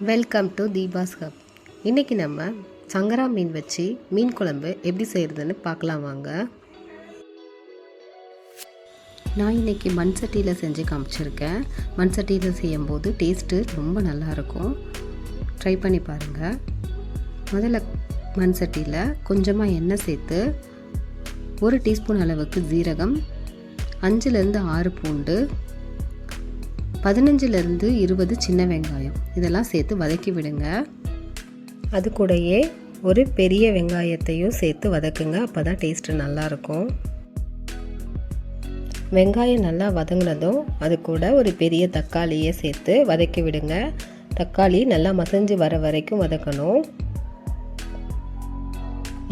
Welcome to Deepa's hub இன்றைக்கி நம்ம சங்கரா மீன் வச்சு மீன் குழம்பு எப்படி செய்கிறதுன்னு பார்க்கலாம் வாங்க. நான் இன்றைக்கி மண் சட்டியில் செஞ்சு காமிச்சிருக்கேன். மண் சட்டியில் செய்யும்போது டேஸ்ட்டு ரொம்ப நல்லாயிருக்கும் ட்ரை பண்ணி பாருங்கள் முதல்ல மண் சட்டியில் கொஞ்சமாக எண்ணெய் சேர்த்து ஒரு டீஸ்பூன் அளவுக்கு ஜீரகம் அஞ்சுலேருந்து ஆறு பூண்டு பதினஞ்சுலேருந்து இருபது சின்ன வெங்காயம். இதெல்லாம் சேர்த்து வதக்கி விடுங்க. அது கூடயே ஒரு பெரிய வெங்காயத்தையும் சேர்த்து வதக்குங்க. அப்போ தான் டேஸ்ட்டு நல்லாயிருக்கும். வெங்காயம் நல்லா வதங்கினதும் அது கூட ஒரு பெரிய தக்காளியை சேர்த்து வதக்கி விடுங்க. தக்காளி நல்லா மசஞ்சு வர வரைக்கும் வதக்கணும்.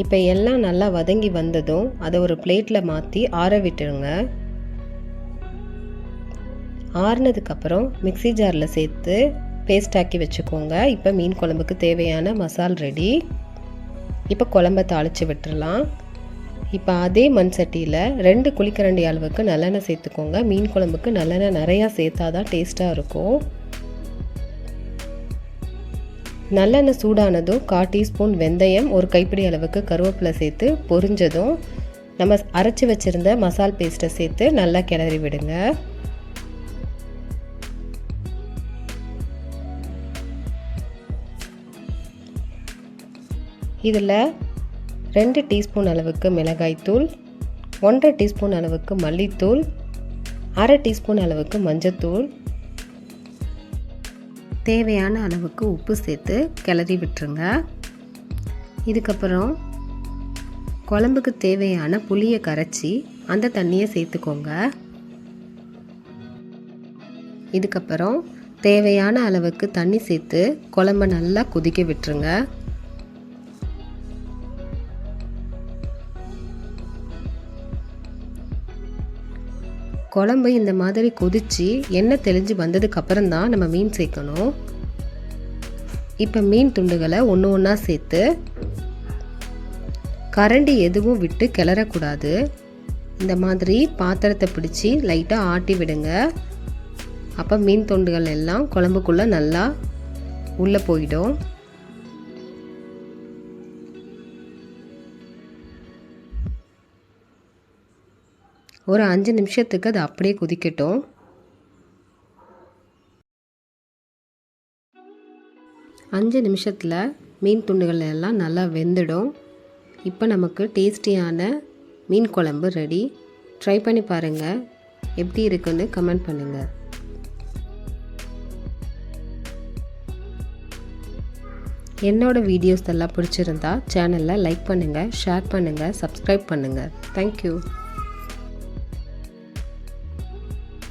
இப்போ எல்லாம் நல்லா வதங்கி வந்ததும் அதை ஒரு பிளேட்டில் மாற்றி ஆற விட்டுருங்க. ஆறுனதுக்கப்புறம் மிக்சி ஜாரில் சேர்த்து பேஸ்ட் ஆக்கி வச்சுக்கோங்க. இப்போ மீன் குழம்புக்கு தேவையான மசால் ரெடி இப்போ குழம்ப தாளித்து விட்டுறலாம். இப்போ அதே மண் சட்டியில் ரெண்டு குழிக்கரண்டி அளவுக்கு நல்லெண்ணெய் சேர்த்துக்கோங்க. மீன் குழம்புக்கு நல்லெண்ணெய் நிறையா சேர்த்தா தான் டேஸ்ட்டாக இருக்கும். நல்லெண்ணெய் சூடானதும் கால் டீஸ்பூன் வெந்தயம் ஒரு கைப்பிடி அளவுக்கு கருவேப்பிலை சேர்த்து பொரிஞ்சதும் நம்ம அரைச்சி வச்சுருந்த மசால் பேஸ்ட்டை சேர்த்து நல்லா கிளறி விடுங்க. இதில் ரெண்டு டீஸ்பூன் அளவுக்கு மிளகாய்த்தூள் ஒன்றரை டீஸ்பூன் அளவுக்கு மல்லித்தூள் அரை டீஸ்பூன் அளவுக்கு மஞ்சத்தூள் தேவையான அளவுக்கு உப்பு சேர்த்து கிளறி விட்டுருங்க. இதுக்கப்புறம் குழம்புக்கு தேவையான புளியை கரைச்சி அந்த தண்ணியை சேர்த்துக்கோங்க. இதுக்கப்புறம் தேவையான அளவுக்கு தண்ணி சேர்த்து குழம்ப நல்லா கொதிக்க விட்டுருங்க. குழம்பு இந்த மாதிரி கொதித்து எண்ணெய் தெளிஞ்சு வந்ததுக்கு அப்புறம் தான் நம்ம மீன் சேர்க்கணும். இப்போ மீன் துண்டுகளை ஒன்று ஒன்றா சேர்த்து கரண்டி எதுவும் விட்டு கிளறக்கூடாது. இந்த மாதிரி பாத்திரத்தை பிடிச்சி லைட்டாக ஆட்டி விடுங்க. அப்போ மீன் துண்டுகள் எல்லாம் குழம்புக்குள்ளே நல்லா உள்ளே போயிடும். ஒரு அஞ்சு நிமிஷத்துக்கு அது அப்படியே கொதிக்கட்டும். அஞ்சு நிமிஷத்தில் மீன் துண்டுகள் எல்லாம் நல்லா வெந்துடும். இப்போ நமக்கு டேஸ்டியான மீன் குழம்பு ரெடி ட்ரை பண்ணி பாருங்கள் எப்படி இருக்குன்னு கமெண்ட் பண்ணுங்கள் என்னோடய வீடியோஸ் எல்லாம் பிடிச்சிருந்தா சேனலில் லைக் பண்ணுங்கள் ஷேர் பண்ணுங்கள் சப்ஸ்கிரைப் பண்ணுங்கள் தேங்க்யூ